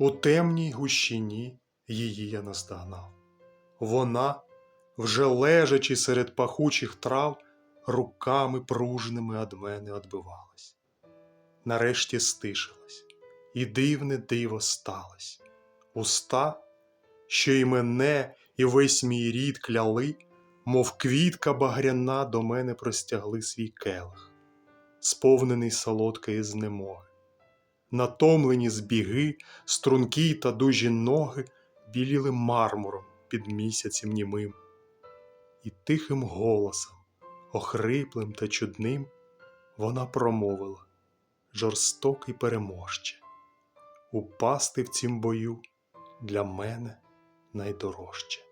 У темній гущині її я наздогнав. Вона, вже лежачи серед пахучих трав, руками пружними од мене одбивалась. Нарешті стишилась, і дивне диво сталось. Уста, що й мене, і весь мій рід кляли, мов квітка багряна до мене простягли свій келих, сповнений солодкої знемоги. Натомлені збіги, стрункі та дужі ноги біліли мармуром під місяцем німим, і тихим голосом, охриплим та чудним, вона промовила жорстокий переможче. Упасти в цім бою для мене найдорожче.